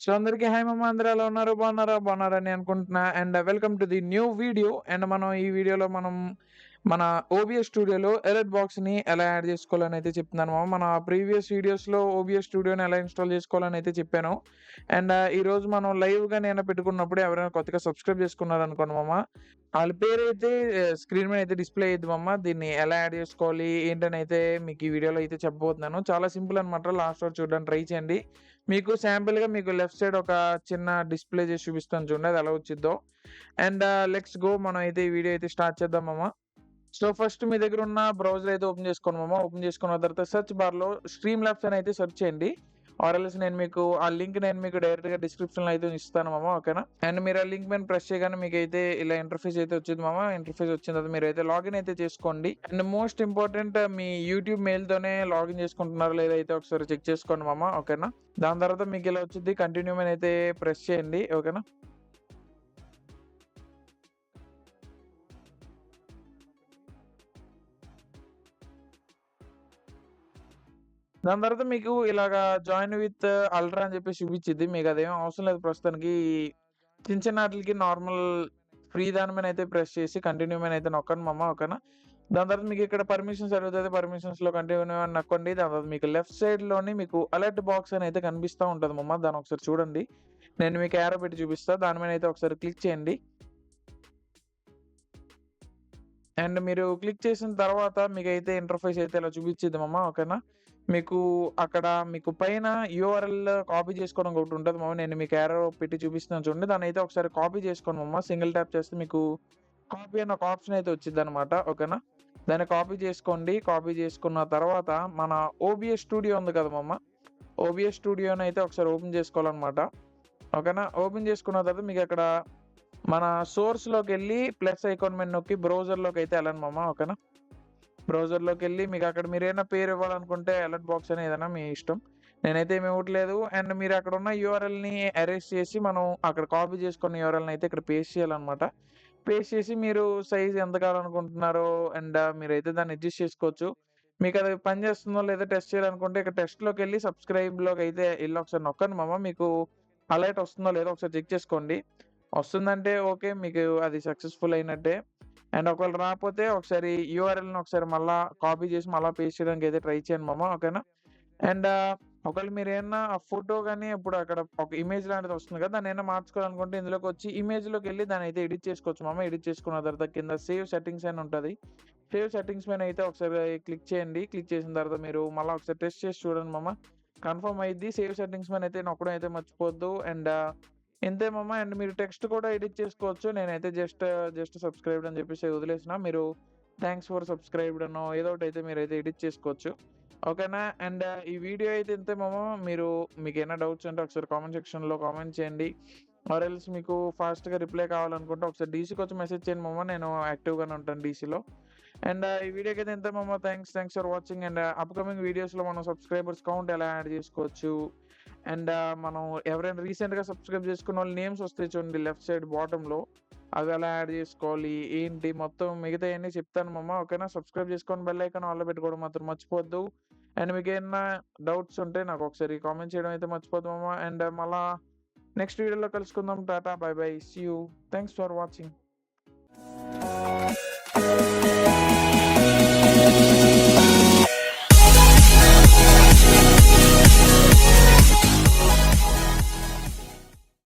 So, అందరికి hi మమ్మ అందరూ ఎలా ఉన్నారు? బాగున్నారా? బాగున్నారని అనుకుంటున్నా. And welcome to the new video. And మనం ఈ వీడియోలో మనం మన ఓబిఎస్ స్టూడియోలో ఎలర్ట్ బాక్స్‌ని ఎలా యాడ్ చేసుకోవాలని అయితే చెప్తున్నాను మామ. మన ప్రీవియస్ వీడియోస్‌లో ఓబిఎస్ స్టూడియోని ఎలా ఇన్‌స్టాల్ చేసుకోవాలని అయితే చెప్పాను. అండ్ uh, ఈరోజు మనం లైవ్‌గా నేను పెట్టుకున్నప్పుడు ఎవరైనా కొత్తగా సబ్స్క్రైబ్ చేసుకున్నారనుకోండి మామ, పేరు అయితే స్క్రీన్ మీద అయితే డిస్‌ప్లే అయ్యిద్ది మామ. దీన్ని ఎలా యాడ్ చేసుకోవాలి ఏంటని అయితే మీకు ఈ వీడియోలో అయితే చెప్పబోతున్నాను. చాలా సింపుల్ అనమాట. లాస్ట్ వరకు చూడడానికి ట్రై చేయండి. మీకు శాంపుల్‌గా మీకు లెఫ్ట్ సైడ్ ఒక చిన్న డిస్‌ప్లే చేసి చూపిస్తాను చూడండి. అది ఎలా వచ్చిద్దో. అండ్ లెట్స్ గో మనం అయితే ఈ వీడియో అయితే స్టార్ట్ చేద్దాం మామ. సో, ఫస్ట్ మీ దగ్గర ఉన్న బ్రౌజర్ అయితే ఓపెన్ చేసుకోండి మామ. ఓపెన్ చేసుకున్న తర్వాత సెర్చ్ బార్‌లో స్ట్రీమ్ ల్యాబ్స్ అని అయితే సెర్చ్ చేయండి. ఆర్ఎల్ఎస్ నేను మీకు ఆ లింక్ నేను మీకు డైరెక్ట్‌గా డిస్క్రిప్షన్‌లో అయితే ఇస్తాను మామ. ఓకేనా? అండ్ మీరు ఆ లింక్ మీద ప్రెస్ చేయగానే మీకు అయితే ఇలా ఇంటర్‌ఫేస్ అయితే వచ్చింది మామ. ఇంటర్‌ఫేస్ వచ్చిన తర్వాత అయితే లాగిన్ అయితే చేసుకోండి. అండ్ మోస్ట్ ఇంపార్టెంట్ మీ యూట్యూబ్ మెయిల్‌తోనే లాగిన్ చేసుకుంటున్నారు లేదా అయితే ఒకసారి చెక్ చేసుకోండి మామ. ఓకేనా? దాని తర్వాత మీకు ఇలా వచ్చింది కంటిన్యూ అయితే ప్రెస్ చేయండి. ఓకేనా? దాని తర్వాత మీకు ఇలాగా జాయిన్ విత్ అల్ట్రా అని చెప్పి చూపించిద్ది. మీకు అదేం అవసరం లేదు ప్రస్తుతానికి. చిన్న చిన్న నార్మల్ ఫ్రీ దాని మీద అయితే ప్రెస్ చేసి కంటిన్యూ మీద అయితే నొక్కండి మమ్మ ఓకేనా? దాని తర్వాత మీకు ఇక్కడ పర్మిషన్స్ అడుగుతది. పర్మిషన్స్‌లో కంటిన్యూ అని నొక్కండి. దాని తర్వాత మీకు లెఫ్ట్ సైడ్లోని మీకు అలర్ట్ బాక్స్ అని అయితే కనిపిస్తూ ఉంటుంది మమ్మ దాన్ని ఒకసారి చూడండి. నేను మీకు యారో పెట్టి చూపిస్తాను దాని మీద అయితే ఒకసారి క్లిక్ చేయండి. అండ్ మీరు క్లిక్ చేసిన తర్వాత మీకైతే ఇంటర్‌ఫేస్ అయితే ఇలా చూపించిద్ది ఓకేనా? మీకు అక్కడ మీకు పైన యూఆర్ఎల్ కాపీ చేసుకోవడం ఒకటి ఉంటుంది మామ. నేను మీకు ఎరో పెట్టి చూపిస్తున్నాను చూడండి. దాని అయితే ఒకసారి కాపీ చేసుకోండి అమ్మ సింగిల్ ట్యాప్ చేస్తే మీకు కాపీ అన్న ఒక ఆప్షన్ అయితే వచ్చిద్దనమాట. ఓకేనా? దాన్ని కాపీ చేసుకోండి. కాపీ చేసుకున్న తర్వాత మన ఓబీఎస్ స్టూడియో ఉంది కదా మామ. ఓబీఎస్ స్టూడియోని అయితే ఒకసారి ఓపెన్ చేసుకోవాలనమాట. ఓకేనా? ఓపెన్ చేసుకున్న తర్వాత మీకు అక్కడ మన సోర్స్‌లోకెళ్ళి ప్లస్ ఐకాన్ మీద నొక్కి బ్రౌజర్‌లోకి అయితే ఎళ్ళండి మామ. ఓకేనా? బ్రౌజర్‌లోకెళ్ళి మీకు అక్కడ మీరు ఏమైనా పేరు ఇవ్వాలనుకుంటే అలర్ట్ బాక్స్ అని ఏదైనా మీ ఇష్టం. నేనైతే ఏమి ఇవ్వట్లేదు. అండ్ మీరు అక్కడ ఉన్న యూఆర్ఎల్‌ని అరేస్ట్ చేసి మనం అక్కడ కాపీ చేసుకున్న యూఆర్ఎల్‌ని అయితే ఇక్కడ పేస్ట్ చేయాలన్నమాట పేస్ట్ చేసి మీరు సైజ్ ఎంత కావాలనుకుంటున్నారో అండ్ uh, మీరైతే దాన్ని అడ్జస్ట్ చేసుకోవచ్చు. మీకు అది పని చేస్తుందో లేదో టెస్ట్ చేయాలనుకుంటే ఇక్కడ టెస్ట్‌లోకెళ్ళి సబ్స్క్రైబ్‌లోకి అయితే వెళ్ళి ఒకసారి నొక్కండి మామ. మీకు అలర్ట్ వస్తుందో లేదో ఒకసారి చెక్ చేసుకోండి. వస్తుందంటే ఓకే. మీకు అది సక్సెస్‌ఫుల్ అయినట్టే. అండ్ ఒకవేళ రాకపోతే ఒకసారి యూఆర్ఎల్‌ని ఒకసారి మళ్ళా కాపీ చేసి మళ్ళీ పేస్ట్ చేయడానికి అయితే ట్రై చేయండి మామ. ఓకేనా? అండ్ ఒకవేళ మీరు ఏమన్నా ఆ ఫోటో కానీ ఇప్పుడు అక్కడ ఒక ఇమేజ్ లాంటిది వస్తుంది కదా! దాన్ని ఏమైనా మార్చుకోవాలనుకుంటే వెళ్ళి దాని అయితే ఎడిట్ చేసుకోవచ్చు మామ. ఎడిట్ చేసుకున్న తర్వాత కింద సేవ్ సెట్టింగ్స్ అని ఉంటుంది సేవ్ సెట్టింగ్స్ పైన అయితే ఒకసారి క్లిక్ చేయండి. క్లిక్ చేసిన తర్వాత మీరు మళ్ళీ ఒకసారి టెస్ట్ చేసి చూడండి మామ. కన్ఫర్మ్ అయిద్ది. సేవ్ సెట్టింగ్స్ పైన అయితే నొక్కడం అయితే మర్చిపోవద్దు. అండ్ ఇంతేమమ్మా అండ్ మీరు టెక్స్ట్ కూడా ఎడిట్ చేసుకోవచ్చు. నేనైతే జస్ట్ జస్ట్ సబ్స్క్రైబ్డ్ అని చెప్పేసి వదిలేసిన. మీరు థ్యాంక్స్ ఫర్ సబ్స్క్రైబ్డ్ అనో ఏదో ఒకటి అయితే మీరు అయితే ఎడిట్ చేసుకోవచ్చు. ఓకేనా? అండ్ ఈ వీడియో అయితే ఇంతేమో మీరు మీరు ఏమైనా డౌట్స్ ఉంటే ఒకసారి కామెంట్ సెక్షన్‌లో కామెంట్ చేయండి. ఆర్ ఎల్స్ మీకు ఫాస్ట్‌గా రిప్లై కావాలనుకుంటే ఒకసారి డీసీకొచ్చి మెసేజ్ చేయండి మమ్మ నేను యాక్టివ్‌గానే ఉంటాను డీసీలో. అండ్ ఈ వీడియోకి అయితే ఇంతే మామ. Thanks thanks for watching. And upcoming వీడియోస్‌లో మనం సబ్స్క్రైబర్స్ కౌంట్ ఎలా యాడ్ చేసుకోవచ్చు. అండ్ మనం ఎవరైనా రీసెంట్గా సబ్స్క్రైబ్ చేసుకున్న వాళ్ళ నేమ్స్ వస్తాయి చూడండి లెఫ్ట్ సైడ్ బాటంలో. అవి ఎలా యాడ్ చేసుకోవాలి ఏంటి మొత్తం మిగతా అన్నీ చెప్తాను మమ్మ ఓకేనా? సబ్స్క్రైబ్ చేసుకొని బెల్ ఐకాన్ ఆల్లో పెట్టుకోవడం మాత్రం మర్చిపోద్దు. అండ్ మీకు ఏమైనా డౌట్స్ ఉంటే నాకు ఒకసారి కామెంట్ చేయడం అయితే మర్చిపోద్దు మమ్మ అండ్ మళ్ళా నెక్స్ట్ వీడియోలో కలుసుకుందాం. Tata bye bye see you. Thanks for watching.